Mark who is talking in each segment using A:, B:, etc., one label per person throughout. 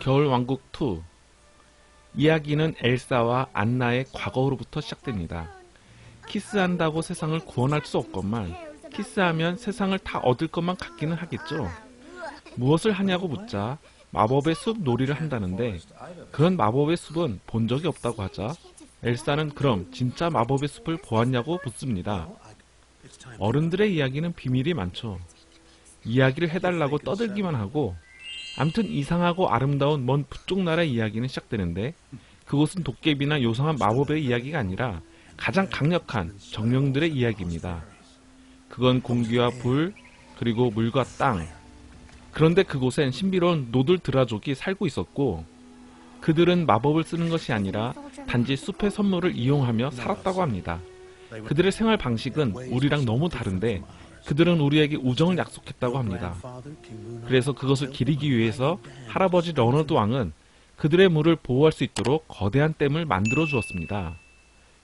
A: 겨울왕국 2 이야기는 엘사와 안나의 과거로부터 시작됩니다. 키스한다고 세상을 구원할 수 없건만 키스하면 세상을 다 얻을 것만 같기는 하겠죠. 무엇을 하냐고 묻자 마법의 숲 놀이를 한다는데 그런 마법의 숲은 본 적이 없다고 하자 엘사는 그럼 진짜 마법의 숲을 보았냐고 묻습니다. 어른들의 이야기는 비밀이 많죠. 이야기를 해달라고 떠들기만 하고 암튼 이상하고 아름다운 먼 북쪽 나라의 이야기는 시작되는데 그곳은 도깨비나 요상한 마법의 이야기가 아니라 가장 강력한 정령들의 이야기입니다. 그건 공기와 불 그리고 물과 땅 그런데 그곳엔 신비로운 노들 드라족이 살고 있었고 그들은 마법을 쓰는 것이 아니라 단지 숲의 선물을 이용하며 살았다고 합니다. 그들의 생활 방식은 우리랑 너무 다른데 그들은 우리에게 우정을 약속했다고 합니다. 그래서 그것을 기리기 위해서 할아버지 러너드 왕은 그들의 물을 보호할 수 있도록 거대한 댐을 만들어 주었습니다.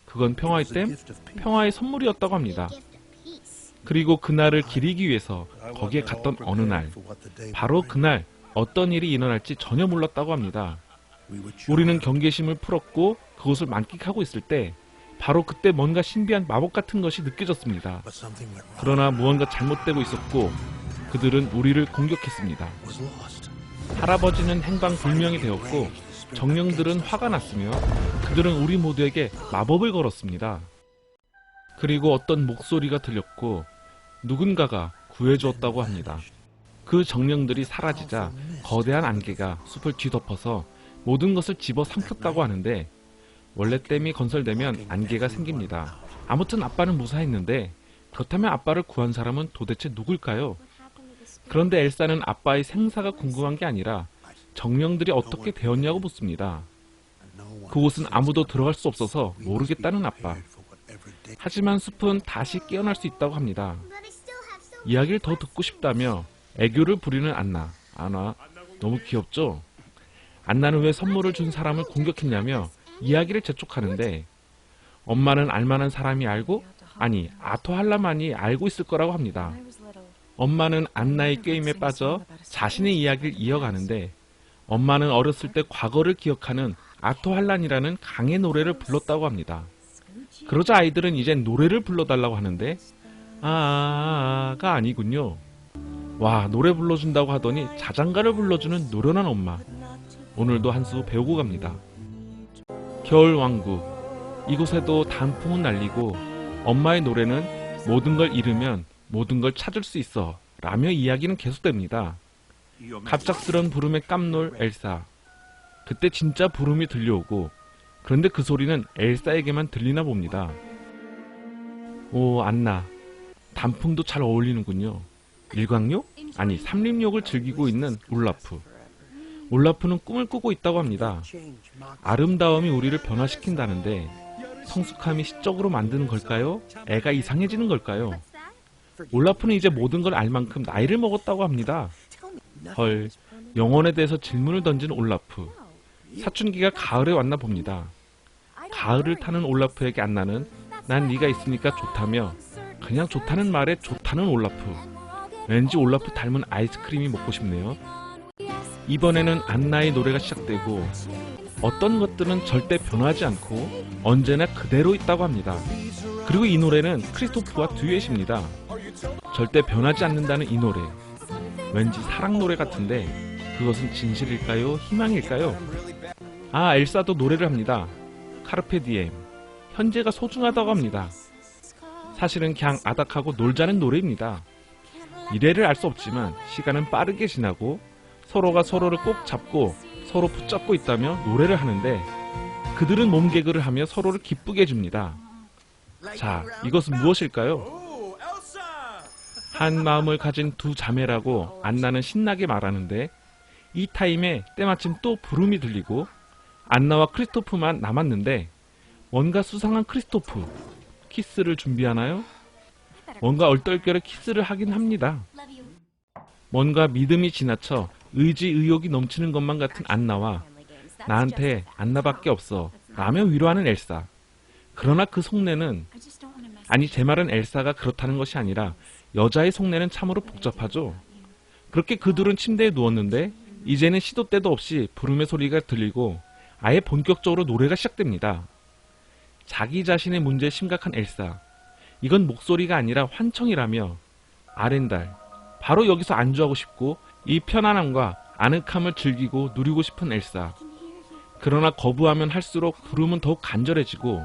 A: 그건 평화의 댐, 평화의 선물이었다고 합니다. 그리고 그날을 기리기 위해서 거기에 갔던 어느 날, 바로 그날 어떤 일이 일어날지 전혀 몰랐다고 합니다. 우리는 경계심을 풀었고 그곳을 만끽하고 있을 때 바로 그때 뭔가 신비한 마법 같은 것이 느껴졌습니다. 그러나 무언가 잘못되고 있었고 그들은 우리를 공격했습니다. 할아버지는 행방불명이 되었고 정령들은 화가 났으며 그들은 우리 모두에게 마법을 걸었습니다. 그리고 어떤 목소리가 들렸고 누군가가 구해주었다고 합니다. 그 정령들이 사라지자 거대한 안개가 숲을 뒤덮어서 모든 것을 집어 삼켰다고 하는데 원래 댐이 건설되면 안개가 생깁니다. 아무튼 아빠는 무사했는데 그렇다면 아빠를 구한 사람은 도대체 누굴까요? 그런데 엘사는 아빠의 생사가 궁금한 게 아니라 정령들이 어떻게 되었냐고 묻습니다. 그곳은 아무도 들어갈 수 없어서 모르겠다는 아빠. 하지만 숲은 다시 깨어날 수 있다고 합니다. 이야기를 더 듣고 싶다며 애교를 부리는 안나. 안나, 너무 귀엽죠? 안나는 왜 선물을 준 사람을 공격했냐며 이야기를 재촉하는데 엄마는 알만한 사람이 알고 아니 아토 할라만이 알고 있을 거라고 합니다. 엄마는 안나의 게임에 빠져 자신의 이야기를 이어가는데 엄마는 어렸을 때 과거를 기억하는 아토 할란이라는 강의 노래를 불렀다고 합니다. 그러자 아이들은 이젠 노래를 불러달라고 하는데 아가 아니군요. 와 노래 불러준다고 하더니 자장가를 불러주는 노련한 엄마. 오늘도 한 수 배우고 갑니다. 겨울 왕국 이곳에도 단풍은 날리고 엄마의 노래는 모든 걸 잃으면 모든 걸 찾을 수 있어 라며 이야기는 계속됩니다. 갑작스런 부름에 깜놀 엘사. 그때 진짜 부름이 들려오고 그런데 그 소리는 엘사에게만 들리나 봅니다. 오 안나 단풍도 잘 어울리는군요. 일광욕? 아니 삼림욕을 즐기고 있는 울라프. 올라프는 꿈을 꾸고 있다고 합니다. 아름다움이 우리를 변화시킨다는데 성숙함이 시적으로 만드는 걸까요? 애가 이상해지는 걸까요? 올라프는 이제 모든 걸 알 만큼 나이를 먹었다고 합니다. 헐, 영혼에 대해서 질문을 던진 올라프. 사춘기가 가을에 왔나 봅니다. 가을을 타는 올라프에게 안나는 난 네가 있으니까 좋다며 그냥 좋다는 말에 좋다는 올라프. 왠지 올라프 닮은 아이스크림이 먹고 싶네요. 이번에는 안나의 노래가 시작되고 어떤 것들은 절대 변하지 않고 언제나 그대로 있다고 합니다. 그리고 이 노래는 크리스토프와 듀엣입니다. 절대 변하지 않는다는 이 노래. 왠지 사랑 노래 같은데 그것은 진실일까요? 희망일까요? 아, 엘사도 노래를 합니다. 카르페 디엠. 현재가 소중하다고 합니다. 사실은 그냥 아닥하고 놀자는 노래입니다. 미래를 알 수 없지만 시간은 빠르게 지나고 서로가 서로를 꼭 잡고 서로 붙잡고 있다며 노래를 하는데 그들은 몸개그를 하며 서로를 기쁘게 해줍니다. 자, 이것은 무엇일까요? 한 마음을 가진 두 자매라고 안나는 신나게 말하는데 이 타임에 때마침 또 부름이 들리고 안나와 크리스토프만 남았는데 뭔가 수상한 크리스토프 키스를 준비하나요? 뭔가 얼떨결에 키스를 하긴 합니다. 뭔가 믿음이 지나쳐 의지 의욕이 넘치는 것만 같은 안나와 나한테 안나밖에 없어 라며 위로하는 엘사. 그러나 그 속내는 아니 제 말은 엘사가 그렇다는 것이 아니라 여자의 속내는 참으로 복잡하죠. 그렇게 그둘은 침대에 누웠는데 이제는 시도 때도 없이 부름의 소리가 들리고 아예 본격적으로 노래가 시작됩니다. 자기 자신의 문제에 심각한 엘사. 이건 목소리가 아니라 환청이라며 아렌달. 바로 여기서 안주하고 싶고 이 편안함과 아늑함을 즐기고 누리고 싶은 엘사. 그러나 거부하면 할수록 부름은 더욱 간절해지고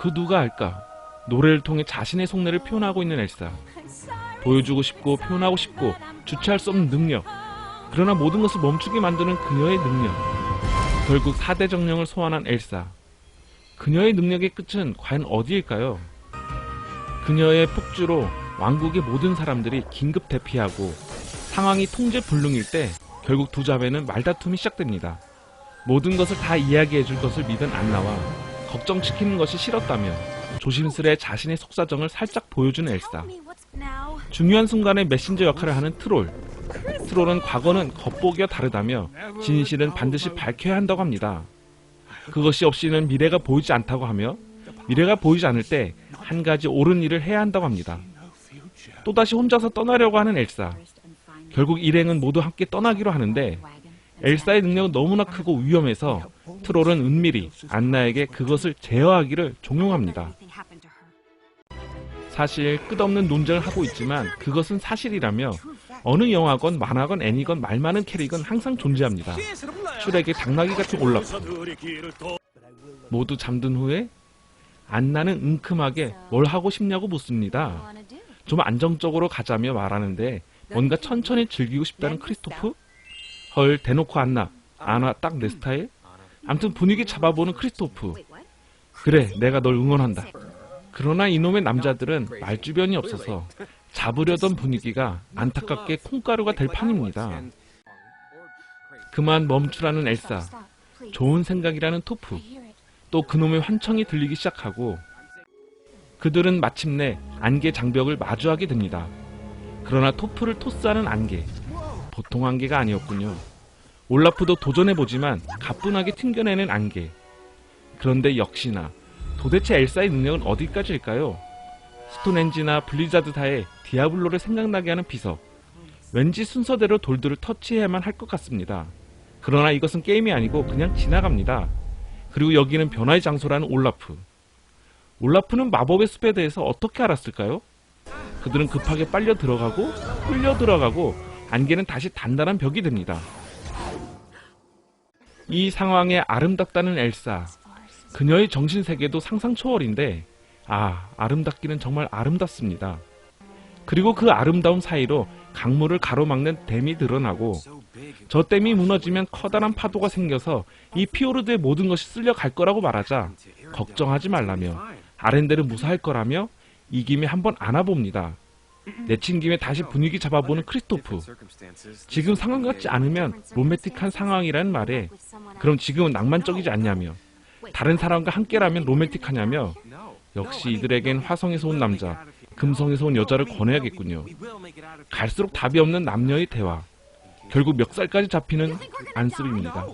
A: 그 누가 알까 노래를 통해 자신의 속내를 표현하고 있는 엘사. 보여주고 싶고 표현하고 싶고 주체할 수 없는 능력. 그러나 모든 것을 멈추게 만드는 그녀의 능력. 결국 4대 정령을 소환한 엘사. 그녀의 능력의 끝은 과연 어디일까요? 그녀의 폭주로 왕국의 모든 사람들이 긴급 대피하고 상황이 통제 불능일 때 결국 두 자매는 말다툼이 시작됩니다. 모든 것을 다 이야기해 줄 것을 믿은 안나와 걱정시키는 것이 싫었다며 조심스레 자신의 속사정을 살짝 보여주는 엘사. 중요한 순간에 메신저 역할을 하는 트롤. 트롤은 과거는 겉보기와 다르다며 진실은 반드시 밝혀야 한다고 합니다. 그것이 없이는 미래가 보이지 않다고 하며 미래가 보이지 않을 때 한 가지 옳은 일을 해야 한다고 합니다. 또다시 혼자서 떠나려고 하는 엘사. 결국 일행은 모두 함께 떠나기로 하는데 엘사의 능력은 너무나 크고 위험해서 트롤은 은밀히 안나에게 그것을 제어하기를 종용합니다. 사실 끝없는 논쟁을 하고 있지만 그것은 사실이라며 어느 영화건 만화건 애니건 말 많은 캐릭은 항상 존재합니다. 슈렉의 당나귀 같은 올라프. 모두 잠든 후에 안나는 은큼하게 뭘 하고 싶냐고 묻습니다. 좀 안정적으로 가자며 말하는데 뭔가 천천히 즐기고 싶다는 크리스토프? 헐 대놓고 안나. 안나 딱내 스타일? 암튼 분위기 잡아보는 크리스토프. 그래 내가 널 응원한다. 그러나 이놈의 남자들은 말주변이 없어서 잡으려던 분위기가 안타깝게 콩가루가 될 판입니다. 그만 멈추라는 엘사. 좋은 생각이라는 토프. 또 그놈의 환청이 들리기 시작하고 그들은 마침내 안개 장벽을 마주하게 됩니다 그러나 토프를 토스하는 안개 보통 안개가 아니었군요. 올라프도 도전해보지만 가뿐하게 튕겨내는 안개. 그런데 역시나 도대체 엘사의 능력은 어디까지일까요? 스톤엔지나 블리자드사의 디아블로를 생각나게 하는 비석. 왠지 순서대로 돌들을 터치해야만 할 것 같습니다. 그러나 이것은 게임이 아니고 그냥 지나갑니다. 그리고 여기는 변화의 장소라는 올라프. 올라프는 마법의 숲에 대해서 어떻게 알았을까요? 그들은 급하게 빨려 들어가고 흘려 들어가고 안개는 다시 단단한 벽이 됩니다. 이 상황에 아름답다는 엘사. 그녀의 정신세계도 상상 초월인데, 아, 아름답기는 정말 아름답습니다. 그리고 그 아름다움 사이로 강물을 가로막는 댐이 드러나고, 저 댐이 무너지면 커다란 파도가 생겨서 이 피오르드의 모든 것이 쓸려갈 거라고 말하자, 걱정하지 말라며, 아렌데를 무사할 거라며, 이 김에 한번 안아봅니다. 내친 김에 다시 분위기 잡아보는 크리스토프. 지금 상황 같지 않으면 로맨틱한 상황이라는 말에 그럼 지금은 낭만적이지 않냐며 다른 사람과 함께라면 로맨틱하냐며 역시 이들에겐 화성에서 온 남자, 금성에서 온 여자를 권해야겠군요. 갈수록 답이 없는 남녀의 대화. 결국 멱살까지 잡히는 안습입니다.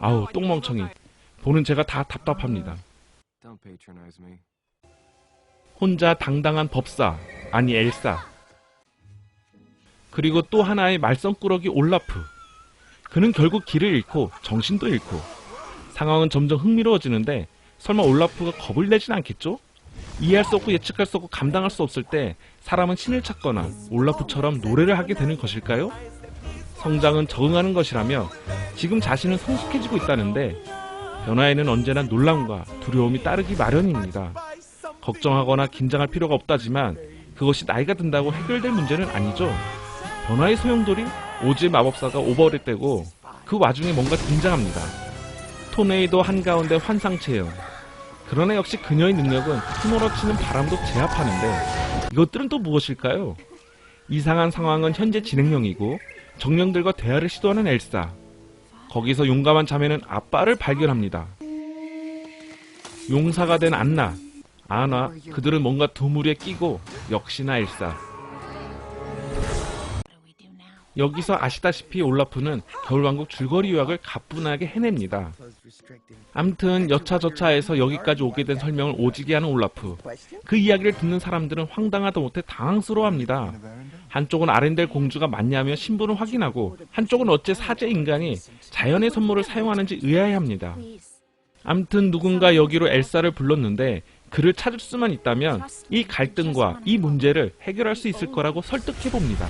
A: 아우 똥멍청이. 보는 제가 다 답답합니다.
B: Don't patronize me.
A: 혼자 당당한 법사, 아니 엘사. 그리고 또 하나의 말썽꾸러기 올라프. 그는 결국 길을 잃고 정신도 잃고 상황은 점점 흥미로워지는데 설마 올라프가 겁을 내진 않겠죠? 이해할 수 없고 예측할 수 없고 감당할 수 없을 때 사람은 신을 찾거나 올라프처럼 노래를 하게 되는 것일까요? 성장은 적응하는 것이라며 지금 자신은 성숙해지고 있다는데 변화에는 언제나 놀람과 두려움이 따르기 마련입니다. 걱정하거나 긴장할 필요가 없다지만 그것이 나이가 든다고 해결될 문제는 아니죠. 변화의 소용돌이 오즈의 마법사가 오버를 떼고 그 와중에 뭔가 등장합니다. 토네이도 한가운데 환상 체험. 그러나 역시 그녀의 능력은 휘몰아치는 바람도 제압하는데 이것들은 또 무엇일까요? 이상한 상황은 현재 진행형이고 정령들과 대화를 시도하는 엘사. 거기서 용감한 자매는 아빠를 발견합니다. 용사가 된 안나. 아나 그들은 뭔가 두물에 끼고 역시나 엘사. 여기서 아시다시피 올라프는 겨울왕국 줄거리 요약을 가뿐하게 해냅니다. 암튼 여차저차해서 여기까지 오게 된 설명을 오지게 하는 올라프. 그 이야기를 듣는 사람들은 황당하다 못해 당황스러워합니다. 한쪽은 아렌델 공주가 맞냐며 신분을 확인하고 한쪽은 어째 사제 인간이 자연의 선물을 사용하는지 의아해합니다. 암튼 누군가 여기로 엘사를 불렀는데 그를 찾을 수만 있다면 이 갈등과 이 문제를 해결할 수 있을 거라고 설득해 봅니다.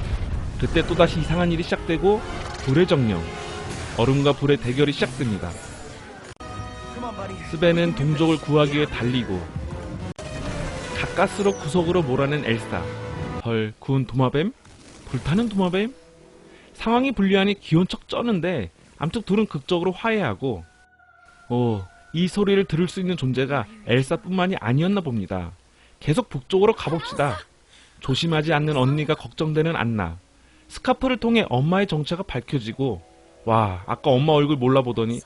A: 그때 또다시 이상한 일이 시작되고 불의 정령, 얼음과 불의 대결이 시작됩니다. 스벤은 동족을 구하기 위해 달리고 가까스로 구석으로 몰아낸 엘사. 헐, 구운 도마뱀? 불타는 도마뱀? 상황이 불리하니 기온 척 쩌는데 암튼 둘은 극적으로 화해하고 오, 이 소리를 들을 수 있는 존재가 엘사뿐만이 아니었나 봅니다. 계속 북쪽으로 가봅시다. 조심하지 않는 언니가 걱정되는 안나. 스카프를 통해 엄마의 정체가 밝혀지고 와, 아까 엄마 얼굴 몰라보더니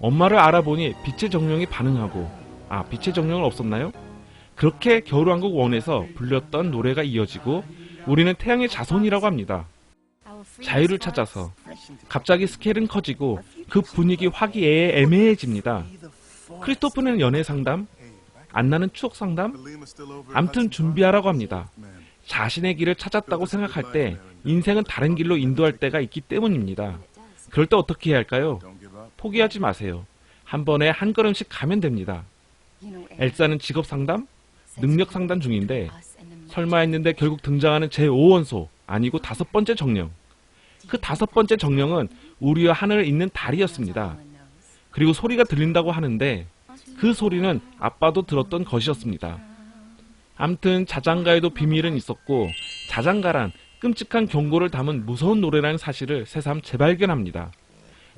A: 엄마를 알아보니 빛의 정령이 반응하고 아, 빛의 정령은 없었나요? 그렇게 겨울왕국 원에서 불렸던 노래가 이어지고 우리는 태양의 자손이라고 합니다. 자유를 찾아서 갑자기 스케일은 커지고 그 분위기 화기애애 애매해집니다. 크리스토프는 연애 상담, 안나는 추억 상담, 암튼 준비하라고 합니다. 자신의 길을 찾았다고 생각할 때 인생은 다른 길로 인도할 때가 있기 때문입니다. 그럴 때 어떻게 해야 할까요? 포기하지 마세요. 한 번에 한 걸음씩 가면 됩니다. 엘사는 직업 상담, 능력 상담 중인데 설마 했는데 결국 등장하는 제5원소 아니고 다섯 번째 정령. 그 다섯 번째 정령은 우리와 하늘을 잇는 달이었습니다. 그리고 소리가 들린다고 하는데 그 소리는 아빠도 들었던 것이었습니다. 암튼 자장가에도 비밀은 있었고 자장가란 끔찍한 경고를 담은 무서운 노래라는 사실을 새삼 재발견합니다.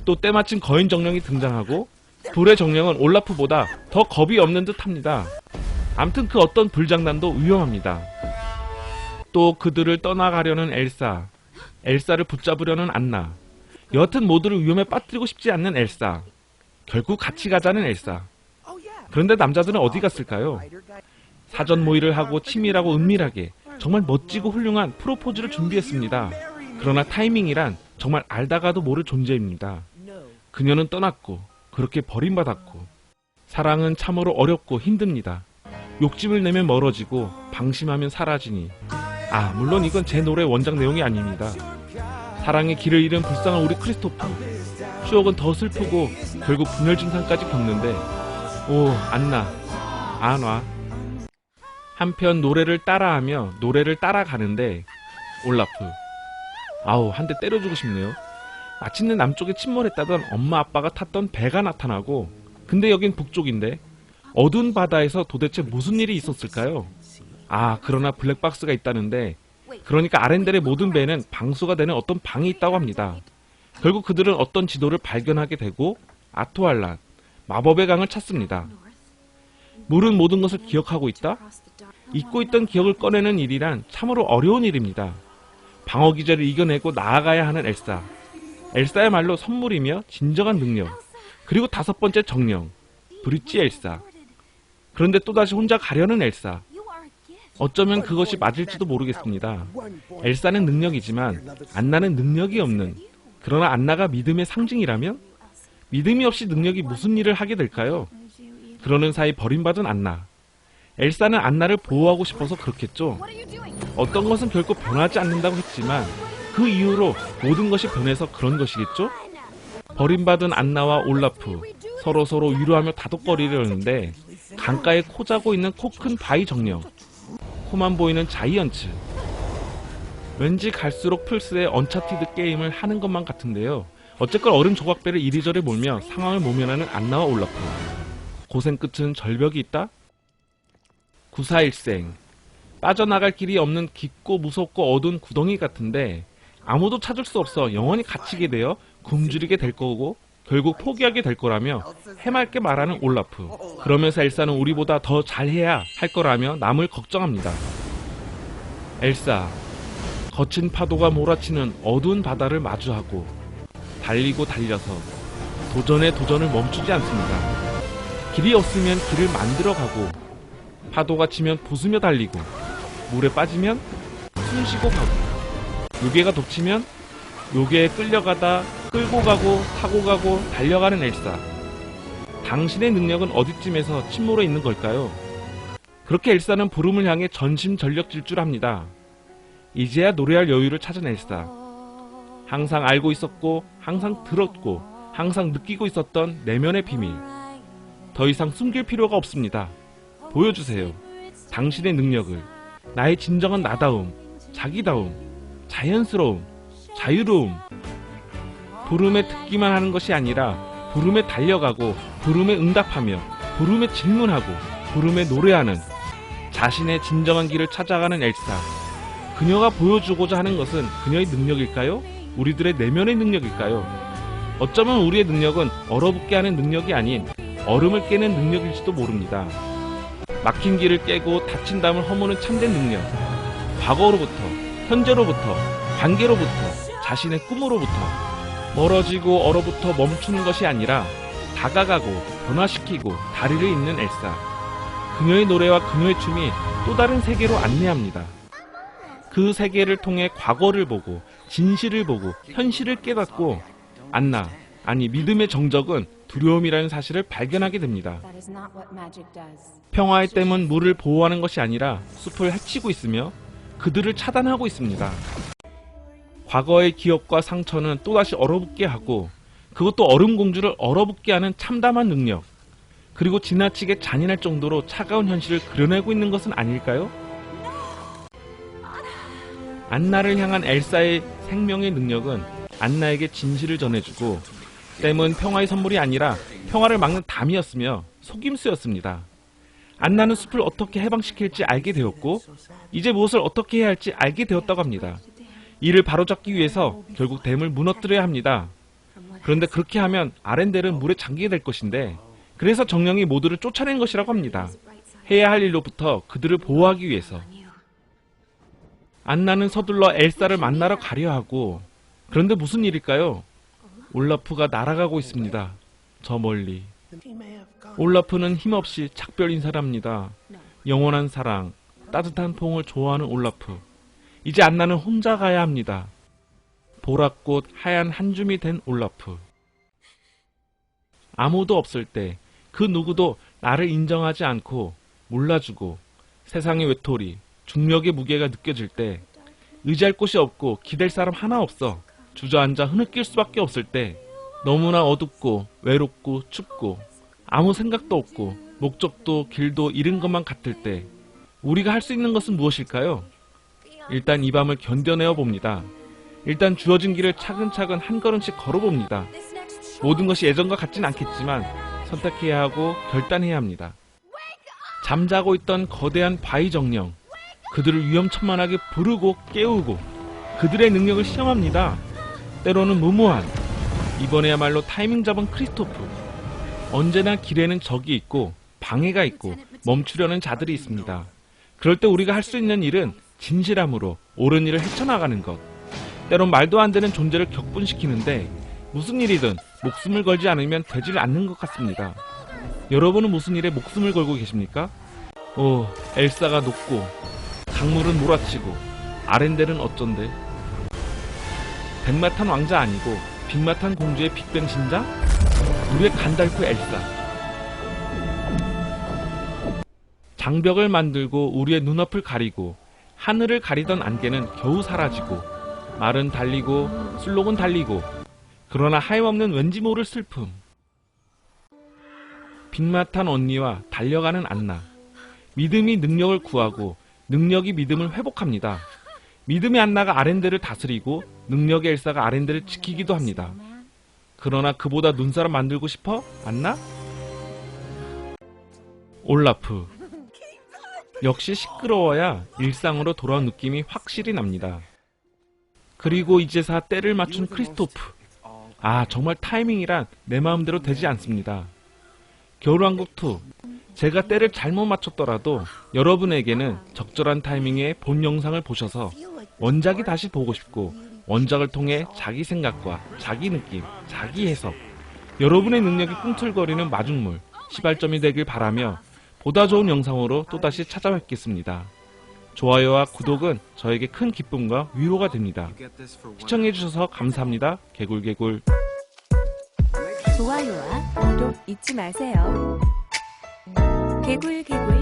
A: 또 때마침 거인 정령이 등장하고 불의 정령은 올라프보다 더 겁이 없는 듯합니다. 암튼 그 어떤 불장난도 위험합니다. 또 그들을 떠나가려는 엘사, 엘사를 붙잡으려는 안나, 여튼 모두를 위험에 빠뜨리고 싶지 않는 엘사, 결국 같이 가자는 엘사. 그런데 남자들은 어디 갔을까요? 사전 모의를 하고 치밀하고 은밀하게 정말 멋지고 훌륭한 프로포즈를 준비했습니다. 그러나 타이밍이란 정말 알다가도 모를 존재입니다. 그녀는 떠났고 그렇게 버림받았고 사랑은 참으로 어렵고 힘듭니다. 욕심을 내면 멀어지고 방심하면 사라지니 아 물론 이건 제 노래 원작 내용이 아닙니다. 사랑의 길을 잃은 불쌍한 우리 크리스토프 추억은 더 슬프고 결국 분열 증상까지 겪는데 오 안나 안 와 한편 노래를 따라하며 노래를 따라가는데 올라프 아우 한 대 때려주고 싶네요. 마침내 남쪽에 침몰했다던 엄마 아빠가 탔던 배가 나타나고 근데 여긴 북쪽인데 어두운 바다에서 도대체 무슨 일이 있었을까요? 아 그러나 블랙박스가 있다는데 그러니까 아렌델의 모든 배는 방수가 되는 어떤 방이 있다고 합니다. 결국 그들은 어떤 지도를 발견하게 되고 아토알란 마법의 강을 찾습니다. 물은 모든 것을 기억하고 있다? 잊고 있던 기억을 꺼내는 일이란 참으로 어려운 일입니다. 방어 기제를 이겨내고 나아가야 하는 엘사. 엘사야말로 선물이며 진정한 능력. 그리고 다섯 번째 정령. 브릿지 엘사. 그런데 또다시 혼자 가려는 엘사. 어쩌면 그것이 맞을지도 모르겠습니다. 엘사는 능력이지만 안나는 능력이 없는 그러나 안나가 믿음의 상징이라면 믿음이 없이 능력이 무슨 일을 하게 될까요? 그러는 사이 버림받은 안나. 엘사는 안나를 보호하고 싶어서 그렇겠죠. 어떤 것은 결코 변하지 않는다고 했지만 그 이후로 모든 것이 변해서 그런 것이겠죠? 버림받은 안나와 올라프 서로 서로 위로하며 다독거리려는데 강가에 코 자고 있는 코 큰 바위 정령 코만 보이는 자이언츠. 왠지 갈수록 플스의 언차티드 게임을 하는 것만 같은데요. 어쨌건 얼음 조각배를 이리저리 몰며 상황을 모면하는 안나와 올라프 고생 끝은 절벽이 있다? 구사일생. 빠져나갈 길이 없는 깊고 무섭고 어두운 구덩이 같은데 아무도 찾을 수 없어 영원히 갇히게 되어 굶주리게 될 거고 결국 포기하게 될 거라며 해맑게 말하는 올라프. 그러면서 엘사는 우리보다 더 잘해야 할 거라며 남을 걱정합니다. 엘사, 거친 파도가 몰아치는 어두운 바다를 마주하고 달리고 달려서 도전에 도전을 멈추지 않습니다. 길이 없으면 길을 만들어 가고 파도가 치면 부수며 달리고 물에 빠지면 숨 쉬고 가고 요괴가 덮치면 요괴에 끌려가다 끌고 가고 타고 가고 달려가는 엘사. 당신의 능력은 어디쯤에서 침몰해 있는 걸까요? 그렇게 엘사는 부름을 향해 전심전력 질주합니다. 이제야 노래할 여유를 찾은 엘사. 항상 알고 있었고, 항상 들었고, 항상 느끼고 있었던 내면의 비밀. 더 이상 숨길 필요가 없습니다. 보여주세요. 당신의 능력을. 나의 진정한 나다움, 자기다움, 자연스러움, 자유로움. 부름에 듣기만 하는 것이 아니라 부름에 달려가고 부름에 응답하며 부름에 질문하고 부름에 노래하는 자신의 진정한 길을 찾아가는 엘사. 그녀가 보여주고자 하는 것은 그녀의 능력일까요? 우리들의 내면의 능력일까요? 어쩌면 우리의 능력은 얼어붙게 하는 능력이 아닌 얼음을 깨는 능력일지도 모릅니다. 막힌 길을 깨고 닫힌 담을 허무는 참된 능력. 과거로부터, 현재로부터, 관계로부터, 자신의 꿈으로부터 멀어지고 얼어붙어 멈추는 것이 아니라 다가가고 변화시키고 다리를 잇는 엘사. 그녀의 노래와 그녀의 춤이 또 다른 세계로 안내합니다. 그 세계를 통해 과거를 보고 진실을 보고 현실을 깨닫고 안나 아니 믿음의 정적은 두려움이라는 사실을 발견하게 됩니다. 평화의 댐은 물을 보호하는 것이 아니라 숲을 해치고 있으며 그들을 차단하고 있습니다. 과거의 기억과 상처는 또다시 얼어붙게 하고 그것도 얼음 공주를 얼어붙게 하는 참담한 능력 그리고 지나치게 잔인할 정도로 차가운 현실을 그려내고 있는 것은 아닐까요? 안나를 향한 엘사의 생명의 능력은 안나에게 진실을 전해주고 댐은 평화의 선물이 아니라 평화를 막는 담이었으며 속임수였습니다. 안나는 숲을 어떻게 해방시킬지 알게 되었고 이제 무엇을 어떻게 해야 할지 알게 되었다고 합니다. 이를 바로잡기 위해서 결국 댐을 무너뜨려야 합니다. 그런데 그렇게 하면 아렌델은 물에 잠기게 될 것인데 그래서 정령이 모두를 쫓아낸 것이라고 합니다. 해야 할 일로부터 그들을 보호하기 위해서 안나는 서둘러 엘사를 만나러 가려 하고 그런데 무슨 일일까요? 올라프가 날아가고 있습니다. 저 멀리. 올라프는 힘없이 작별 인사를 합니다. 영원한 사랑, 따뜻한 포옹을 좋아하는 올라프. 이제 안나는 혼자 가야 합니다. 보랏꽃 하얀 한 줌이 된 올라프. 아무도 없을 때 그 누구도 나를 인정하지 않고 몰라주고 세상의 외톨이, 중력의 무게가 느껴질 때 의지할 곳이 없고 기댈 사람 하나 없어 주저앉아 흐느낄 수밖에 없을 때 너무나 어둡고 외롭고 춥고 아무 생각도 없고 목적도 길도 잃은 것만 같을 때 우리가 할 수 있는 것은 무엇일까요? 일단 이 밤을 견뎌내어 봅니다. 일단 주어진 길을 차근차근 한 걸음씩 걸어봅니다. 모든 것이 예전과 같진 않겠지만 선택해야 하고 결단해야 합니다. 잠자고 있던 거대한 바위 정령 그들을 위험천만하게 부르고 깨우고 그들의 능력을 시험합니다. 때로는 무모한 이번에야말로 타이밍 잡은 크리스토프 언제나 길에는 적이 있고 방해가 있고 멈추려는 자들이 있습니다. 그럴 때 우리가 할 수 있는 일은 진실함으로 옳은 일을 헤쳐나가는 것. 때론 말도 안 되는 존재를 격분시키는데 무슨 일이든 목숨을 걸지 않으면 되질 않는 것 같습니다. 여러분은 무슨 일에 목숨을 걸고 계십니까? 오, 엘사가 녹고 강물은 몰아치고 아렌델은 어쩐데? 백마탄 왕자 아니고 빅마탄 공주의 빅뱅 신자? 우리의 간달프 엘사. 장벽을 만들고 우리의 눈앞을 가리고 하늘을 가리던 안개는 겨우 사라지고 말은 달리고 술록은 달리고 그러나 하염없는 왠지 모를 슬픔. 빅마탄 언니와 달려가는 안나. 믿음이 능력을 구하고 능력이 믿음을 회복합니다. 믿음의 안나가 아렌드를 다스리고 능력의 엘사가 아렌드를 지키기도 합니다. 그러나 그보다 눈사람 만들고 싶어? 안나? 올라프. 역시 시끄러워야 일상으로 돌아온 느낌이 확실히 납니다. 그리고 이제사 때를 맞춘 크리스토프. 아, 정말 타이밍이란 내 마음대로 되지 않습니다. 겨울왕국 2. 제가 때를 잘못 맞췄더라도 여러분에게는 적절한 타이밍에 본 영상을 보셔서 원작이 다시 보고 싶고 원작을 통해 자기 생각과 자기 느낌, 자기 해석, 여러분의 능력이 꿈틀거리는 마중물, 시발점이 되길 바라며 보다 좋은 영상으로 또다시 찾아뵙겠습니다. 좋아요와 구독은 저에게 큰 기쁨과 위로가 됩니다. 시청해주셔서 감사합니다. 개굴개굴.
C: 좋아요와 구독 잊지 마세요. 개굴개굴